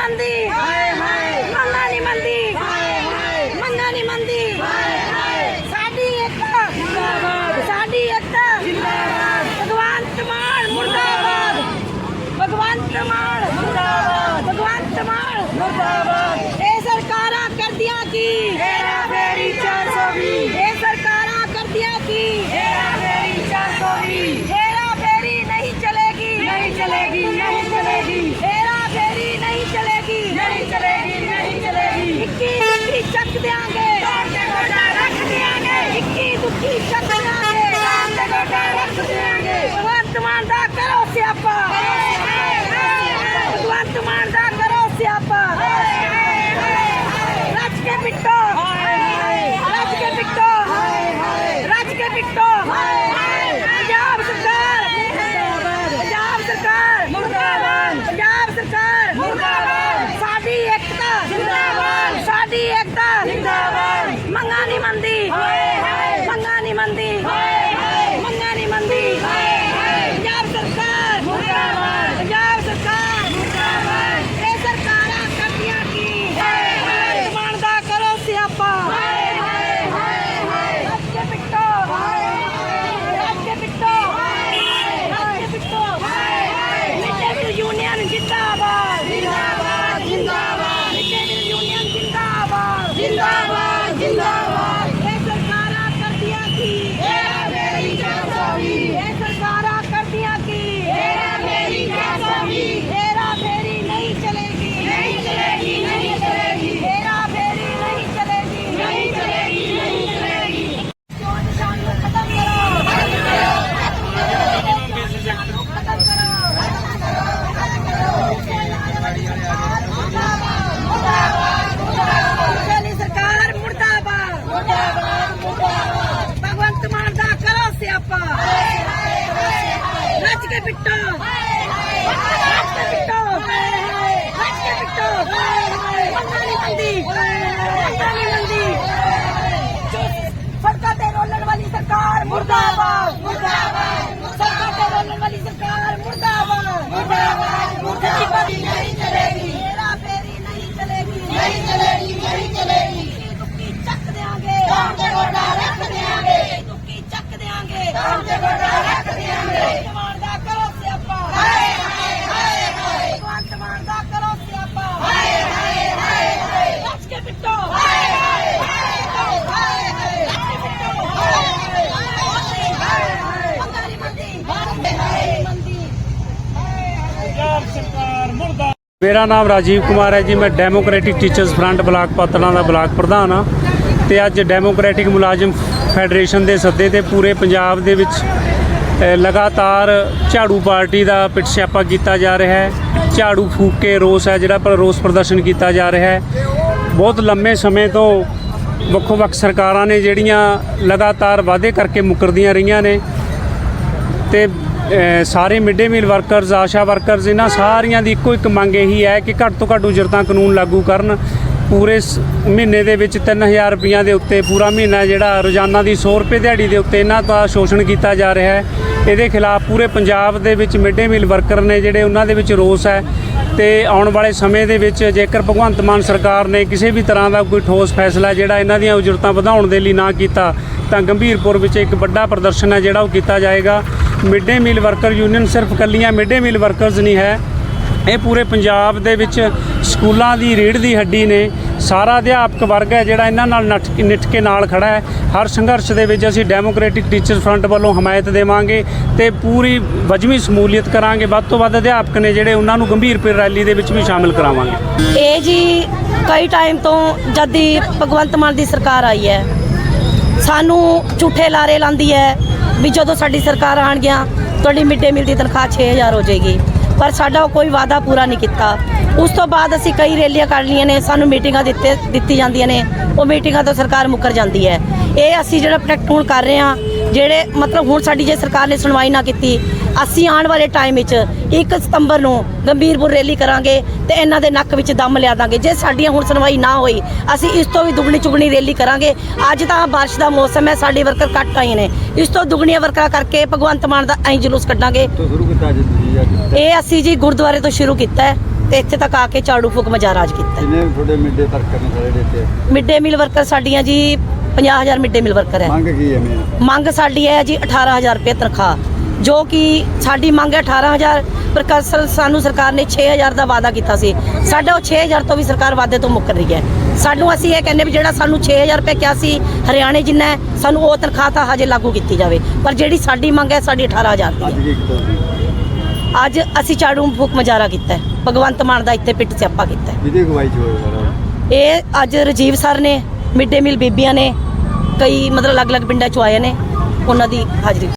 ਮੰਗਾ ਨਹੀਂ ਮੰਦੀ ਮੰਗਾ ਨਹੀਂ ਮੰਦੀ ਮੰਗਾ ਨਹੀਂ ਮੰਦੀ ਸਾਡੀ ਇੱਕ। ਸਾਡੀ ਇੱਕ। ਭਗਵੰਤ ਮਾਨ ਮੁਰਦਾਬਾਦ। ਭਗਵੰਤ ਮਾਨ ਮੁਰਦਾਬਾਦ। ਭਗਵੰਤ ਮਾਨ ਮੁਰਦਾਬਾਦ। ਚੱਕ ਦਿਆਂਗੇ। ਤੇ ਗੋਡਾ ਰੱਖ ਦਿਆਂਗੇ। ਇੱਕੀ ਦੁੱਖੀ ਚੱਕ ਦਿਆਂਗੇ। ਤੇ ਗੋਡਾ ਰੱਖ ਦਿਆਂਗੇ। ਭਗਵੰਤ ਮਾਨ ਦਾ ਕਰੋ ਸਿਆਪਾ ਭਗਵੰਤ ਮਾਨ ਦਾ ਕਰੋ ਸਿਆਪਾ ਰੱਜ ਕੇ ਪਿੱਟੋ ਰੱਜ ਕੇ ਪਿੱਟੋ ਰੱਜ ਕੇ ਪਿੱਟੋ ਪੰਜਾਬ ਸਰਕਾਰ ਪੰਜਾਬ ਸਰਕਾਰ ਮੁਰਦਾਬਾਦ ਪੰਜਾਬ ਸਰਕਾਰ ਮੁਰਦਾਬਾਦ ਸਾਡੀ ਏਕਤਾ ਜਿੰਦਾਬਾਦ ਸਾਡੀ ਏਕਤਾ ਜਿੰਦਾਬਾਦ ਮੰਗਾ ਨਹੀਂ ਮੰਦੀ ਮੰਗਾ ਨਹੀਂ ਮੰਦੀ ਮੰਗਾ ਨਹੀਂ ਮੰਦੀ ਪੰਜਾਬ ਸਰਕਾਰ ਮੁਰਦਾਬਾਦ ਪੰਜਾਬ ਸਰਕਾਰ ਮੁਰਦਾਬਾਦ ਇਹ ਸਰਕਾਰਾਂ ਕਰਦੀਆਂ ਕੀ ਸਮਾਨ ਦਾ ਕਰੋ ਸਿਆਪਾ ਰੱਜ ਕੇ ਪਿੱਟੋ ਰੱਜ ਕੇ ਪਿੱਟੋ ਰੱਜ ਕੇ ਪਿੱਟੋ ਮਿੱਟੇ ਮਿਲ ਯੂਨੀਅਨ ਜਿੰਦਾਬਾਦ ਜਿੰਦਾਬਾਦ ਜਿੰਦਾਬਾਦ ਮਿੱਟੇ ਮਿਲ ਯੂਨੀਅਨ ਜਿੰਦਾਬਾਦ ਜਿੰਦਾਬਾਦ ਜਿੰਦਾਬਾਦ ਇਹ ਸਰਕਾਰਾਂ ਕਰਦੀਆਂ ਕੀ ਇਹ ਮੇਰੀ ਚਾਸਾਵੀ ਇਹ ਸਰਕਾਰਾਂ ਕਰਦੀਆਂ ਕੀ ਇਹ ਮੇਰੀ ਚਾਸਾਵੀ ਹੇਰਾ ਫੇਰੀ ਨਹੀਂ ਚਲੇਗੀ ਨਹੀਂ ਚਲੇਗੀ ਨਹੀਂ ਚਲੇਗੀ ਹੇਰਾ ਫੇਰੀ ਨਹੀਂ ਚਲੇਗੀ ਨਹੀਂ ਚਲੇਗੀ ਨਹੀਂ ਚਲੇਗੀ ਚੋਣ ਨਿਸ਼ਾਨ ਨੂੰ ਖਤਮ ਕਰੋ ਖਤਮ ਕਰੋ ਮੁਰਦਾਬਾਦ ਸਰਕਾਰ ਮੁਰਦਾਬਾਦ ਮੁਰਦਾਬਾਦ ਮੁਰਦਾਬਾਦ ਭਗਵੰਤ ਮਾਨ ਦਾ ਕਰੋ ਸਿਆਪਾ ਰੱਜ ਕੇ ਪਿੱਟੋ ਰੱਜ ਕੇ ਪਿੱਟੋ ਰੱਜ ਕੇ ਪਿੱਟੋ ਮੰਗਾ ਨਹੀਂ ਮੰਦੀ ਮੰਗਾ ਨਹੀਂ ਮੰਦੀ ਸੜਕਾਂ ਤੇ ਰੋਲਣ ਵਾਲੀ ਸਰਕਾਰ ਮੁਰਦਾਬਾਦ ਮੁਰਦਾਬਾਦ ਸੜਕਾਂ ਤੇ ਰੋਲਣ ਵਾਲੀ ਸਰਕਾਰ ਮੁਰਦਾਬਾਦ ਮੁਰਦਾਬਾਦ ਮੁਰਦਾਬਾਦ ਨਹੀਂ ਚਲੇਗੀ ਮੇਰਾ ਫੇਰੀ ਨਹੀਂ ਚਲੇਗੀ ਨਹੀਂ ਚਲੇਗੀ ਨਹੀਂ ਚਲੇਗੀ ਦੁੱਕੀ ਚੱਕ ਦੇਾਂਗੇ ਕੰਮ ਤੇ ਗੋਡਾ ਰੱਖ ਦੇਾਂਗੇ ਦੁੱਕੀ ਚੱਕ ਦੇਾਂਗੇ ਕੰਮ ਤੇ ਗੋਡਾ ਰੱਖ ਦੇਾਂਗੇ ਮਾਨ ਦਾ ਕਰੋ ਸਿਆਪਾ ਹਾਏ ਹਾਏ ਹਾਏ ਹਾਏ ਭਗਵੰਤ ਮਾਨ ਦਾ ਕਰੋ ਸਿਆਪਾ ਹਾਏ ਹਾਏ ਹਾਏ ਹਾਏ ਰੱਜ ਕੇ ਪਿੱਟੋ ਹਾਏ ਹਾਏ ਹਾਏ ਹਾਏ ਹਾਏ ਰੱਜ ਕੇ ਪਿੱਟੋ ਹਾਏ ਹਾਏ ਹਾਏ ਹਾਏ ਮੰਗਾਰੀ ਮੰਦੀ ਹਾਏ ਮੰਦੀ ਮੇਰਾ ਨਾਮ ਰਾਜੀਵ ਕੁਮਾਰ ਹੈ ਜੀ, ਮੈਂ democratic teachers front block Patran ਦਾ ਬਲਾਕ ਪ੍ਰਧਾਨ ਹਾਂ ਤੇ ਅੱਜ ਡੈਮੋਕ੍ਰੈਟਿਕ ਮੁਲਾਜ਼ਮ ਫੈਡਰੇਸ਼ਨ ਦੇ ਸੱਦੇ ਤੇ ਪੂਰੇ ਪੰਜਾਬ ਦੇ ਵਿੱਚ ਲਗਾਤਾਰ ਝਾੜੂ ਪਾਰਟੀ ਦਾ ਪਿੱਟ ਸਿਆਪਾ ਕੀਤਾ ਜਾ ਰਿਹਾ ਹੈ, ਝਾੜੂ ਫੂਕ ਕੇ ਰੋਸ ਹੈ ਜਿਹੜਾ ਪਰ ਰੋਸ ਪ੍ਰਦਰਸ਼ਨ ਕੀਤਾ ਜਾ ਰਿਹਾ ਹੈ। ਬਹੁਤ ਲੰਮੇ ਸਮੇਂ ਤੋਂ ਵੱਖੋ ਵੱਖ ਸਰਕਾਰਾਂ ਨੇ ਜਿਹੜੀਆਂ ਲਗਾਤਾਰ ਵਾਅਦੇ ਕਰਕੇ ਮੁਕਰਦੀਆਂ ਰਹੀਆਂ ਨੇ ਤੇ ਸਾਰੇ mid day meal workers ASHA workers ਇਹਨਾਂ ਸਾਰੀਆਂ ਦੀ ਇੱਕੋ ਇੱਕ ਮੰਗ ਇਹੀ ਹੈ ਕਿ ਘੱਟ ਤੋਂ ਘੱਟ ਉਜਰਤਾਂ ਕਾਨੂੰਨ ਲਾਗੂ ਕਰਨ। ਪੂਰੇ ਸ- ਮਹੀਨੇ ਦੇ ਵਿੱਚ 3000 ਰੁਪਈਆਂ ਦੇ ਉੱਤੇ ਪੂਰਾ ਮਹੀਨਾ ਜਿਹੜਾ ਰੋਜ਼ਾਨਾ ਦੀ 100 ਰੁਪਏ ਦਿਹਾੜੀ ਦੇ ਉੱਤੇ ਇਹਨਾਂ ਦਾ ਸ਼ੋਸ਼ਣ ਕੀਤਾ ਜਾ ਰਿਹਾ ਹੈ। ਇਹਦੇ ਖਿਲਾਫ ਪੂਰੇ ਪੰਜਾਬ ਦੇ ਵਿੱਚ ਮਿਡ ਡੇ ਮੀਲ ਵਰਕਰ ਨੇ ਜਿਹੜੇ ਉਹਨਾਂ ਦੇ ਵਿੱਚ ਰੋਸ ਹੈ ਤੇ ਆਉਣ ਵਾਲੇ ਸਮੇਂ ਦੇ ਵਿੱਚ ਜੇਕਰ ਭਗਵੰਤ ਮਾਨ ਸਰਕਾਰ ਨੇ ਕਿਸੇ ਵੀ ਤਰ੍ਹਾਂ ਦਾ ਕੋਈ ਠੋਸ ਫੈਸਲਾ ਜਿਹੜਾ ਇਹਨਾਂ ਦੀਆਂ ਉਜਰਤਾਂ ਵਧਾਉਣ ਦੇ ਲਈ ਨਾ ਕੀਤਾ, ਤਾਂ ਗੰਭੀਰਪੁਰ ਵਿੱਚ ਇੱਕ ਵੱਡਾ ਪ੍ਰਦਰਸ਼ਨ ਹੈ ਜਿਹੜਾ ਉਹ ਕੀਤਾ ਜਾਏਗਾ। Mid day meal worker union ਸਿਰਫ ਕੱਲੀਆਂ ਮਿਡ ਡੇ ਮੀਲ ਵਰਕਰਸ ਨਹੀਂ ਹੈ ਇਹ ਪੂਰੇ ਪੰਜਾਬ ਦੇ ਵਿੱਚ ਸਕੂਲਾਂ ਦੀ ਰੀੜ ਦੀ ਹੱਡੀ ਨੇ ਸਾਰਾ ਅਧਿਆਪਕ ਵਰਗ ਹੈ ਜਿਹੜਾ ਇਹਨਾਂ ਨਾਲ ਨੱਠ ਨਿੱਠ ਕੇ ਨਾਲ ਖੜਾ ਹੈ। ਹਰ ਸੰਘਰਸ਼ ਦੇ ਵਿੱਚ ਅਸੀਂ ਡੈਮੋਕ੍ਰੈਟਿਕ ਟੀਚਰ ਫਰੰਟ ਵੱਲੋਂ ਹਮਾਇਤ ਦੇਵਾਂਗੇ ਤੇ ਪੂਰੀ ਵਜਵੀਂ ਸਮੂਲੀਅਤ ਕਰਾਂਗੇ। ਵੱਧ ਤੋਂ ਵੱਧ ਅਧਿਆਪਕ ਨੇ ਜਿਹੜੇ ਉਹਨਾਂ ਨੂੰ ਗੰਭੀਰਪੁਰ ਰੈਲੀ ਦੇ ਵਿੱਚ ਵੀ ਸ਼ਾਮਿਲ ਕਰਾਵਾਂਗੇ। ਇਹ ਜੀ ਕਈ ਟਾਈਮ ਤੋਂ ਜਦ ਦੀ ਭਗਵੰਤ ਮਾਨ ਦੀ ਸਰਕਾਰ ਆਈ ਹੈ, ਸਾਨੂੰ ਝੂਠੇ ਲਾਰੇ ਲਾਂਦੀ ਹੈ ਵੀ ਜਦੋਂ ਸਾਡੀ ਸਰਕਾਰ ਆਣ ਗਿਆ, ਤੁਹਾਡੀ ਮਿੱਡੇ ਮਿਲ ਦੀ ਤਨਖਾਹ 6000 ਹੋ ਜਾਏਗੀ। ਪਰ ਸਾਡਾ ਉਹ ਕੋਈ ਵਾਅਦਾ ਪੂਰਾ ਨਹੀਂ ਕੀਤਾ। ਉਸ ਤੋਂ ਬਾਅਦ ਅਸੀਂ ਕਈ ਰੈਲੀਆਂ ਕਰ ਲਈਆਂ ਨੇ, ਸਾਨੂੰ ਮੀਟਿੰਗਾਂ ਦਿੱਤੇ ਦਿੱਤੀ ਜਾਂਦੀਆਂ ਨੇ। ਉਹ ਮੀਟਿੰਗਾਂ ਤੋਂ ਸਰਕਾਰ ਮੁੱਕਰ ਜਾਂਦੀ ਹੈ। ਇਹ ਅਸੀਂ ਜਿਹੜਾ ਪ੍ਰੋਟੈਕਟ ਹੁਣ ਕਰ ਰਹੇ ਹਾਂ, ਜਿਹੜੇ ਮਤਲਬ ਹੁਣ ਸਾਡੀ ਜੇ ਸਰਕਾਰ ਨੇ ਸੁਣਵਾਈ ਨਾ ਕੀਤੀ ਅਸੀਂ ਆਉਣ ਵਾਲੇ ਟਾਈਮ ਵਿੱਚ 1 ਸਤੰਬਰ ਨੂੰ ਗੰਭੀਰਪੁਰ ਰੈਲੀ ਕਰਾਂਗੇ ਤੇ ਇਹਨਾਂ ਦੇ ਨੱਕ ਵਿੱਚ ਦਮ ਲਿਆ ਦਾਂਗੇ। ਜੇ ਸਾਡੀਆਂ ਹੁਣ ਸੁਣਵਾਈ ਨਾ ਹੋਈ ਅਸੀਂ ਇਸ ਤੋਂ ਵੀ ਦੁੱਗਣੀ ਚੁਗਣੀ ਰੈਲੀ ਕਰਾਂਗੇ। ਅੱਜ ਤਾਂ ਬਾਰਿਸ਼ ਦਾ ਮੌਸਮ ਹੈ ਸਾਡੇ ਵਰਕਰ ਘੱਟ ਆਏ ਨੇ। ਇਸ ਤੋਂ ਦੁੱਗਣੀਆਂ ਵਰਕਰਾਂ ਕਰਕੇ ਭਗਵੰਤ ਮਾਨ ਦਾ ਐਂ ਜਲੂਸ ਕੱਢਾਂਗੇ। ਇਹ ਅਸੀਂ ਜੀ ਗੁਰਦੁਆਰੇ ਤੋਂ ਸ਼ੁਰੂ ਕੀਤਾ ਹੈ ਤੇ ਇੱਥੇ ਤੱਕ ਆ ਕੇ ਝਾੜੂ ਫੂਕ ਮਜਾਰਾਜ ਕੀਤਾ ਕਿੰਨੇ ਤੁਹਾਡੇ ਮਿੱਡੇ ਵਰਕਰ ਨੇ ਸਾਰੇ ਮਿਡ ਮੀਲ ਵਰਕਰ ਸਾਡੀਆਂ ਜੀ 50000 ਮਿਡ ਮੀਲ ਵਰਕਰ ਹੈ। ਮੰਗ ਕੀ ਹੈ ਮੇਨ? ਮੰਗ ਸਾਡੀ ਹੈ ਜੀ 18000 ਰੁਪਏ ਤਨਖਾਹ। ਜੋ ਕਿ ਸਾਡੀ ਮੰਗ ਹੈ 18000 ਪਰ ਕੱਲ੍ਹ ਸਰ- ਸਾਨੂੰ ਸਰਕਾਰ ਨੇ 6000 ਦਾ ਵਾਅਦਾ ਕੀਤਾ ਸੀ। ਸਾਡਾ ਉਹ 6000 ਤੋਂ ਵੀ ਸਰਕਾਰ ਵਾਅਦੇ ਤੋਂ ਮੁੱਕਰ ਰਹੀ ਹੈ। ਸਾਨੂੰ ਅਸੀਂ ਇਹ ਕਹਿੰਦੇ ਵੀ ਜਿਹੜਾ ਸਾਨੂੰ 6000 ਰੁਪਏ ਕਿਹਾ ਸੀ ਹਰਿਆਣੇ ਜਿੰਨਾ ਸਾਨੂੰ ਉਹ ਤਨਖਾਹ ਤਾਂ ਹਜੇ ਲਾਗੂ ਕੀਤੀ ਜਾਵੇ। ਪਰ ਜਿਹੜੀ ਸਾਡੀ ਮੰਗ ਹੈ ਸਾਡੀ 18000 ਦੀ ਅੱਜ ਹੈ ਅੱਜ ਅਸੀਂ ਝਾੜੂ ਫੂਕ ਮਜਾਰਾ ਕੀਤਾ ਹੈ। ਭਗਵੰਤ ਮਾਨ ਦਾ ਇੱਥੇ ਪਿੱਟ ਸਿਆਪਾ ਕੀਤਾ ਜਿਹਦੀ ਚ ਇਹ ਅੱਜ ਰਜੀਵ ਸਰ ਨੇ ਮਿਡ ਮੀਲ ਬੀਬੀਆਂ ਨੇ ਕਈ ਮਤਲਬ ਅਲੱਗ-ਅਲੱਗ ਪਿੰਡਾਂ ਚੋਂ ਆਏ ਨੇ ਉਹਨਾਂ ਦੀ ਹਾਜ਼ਰੀ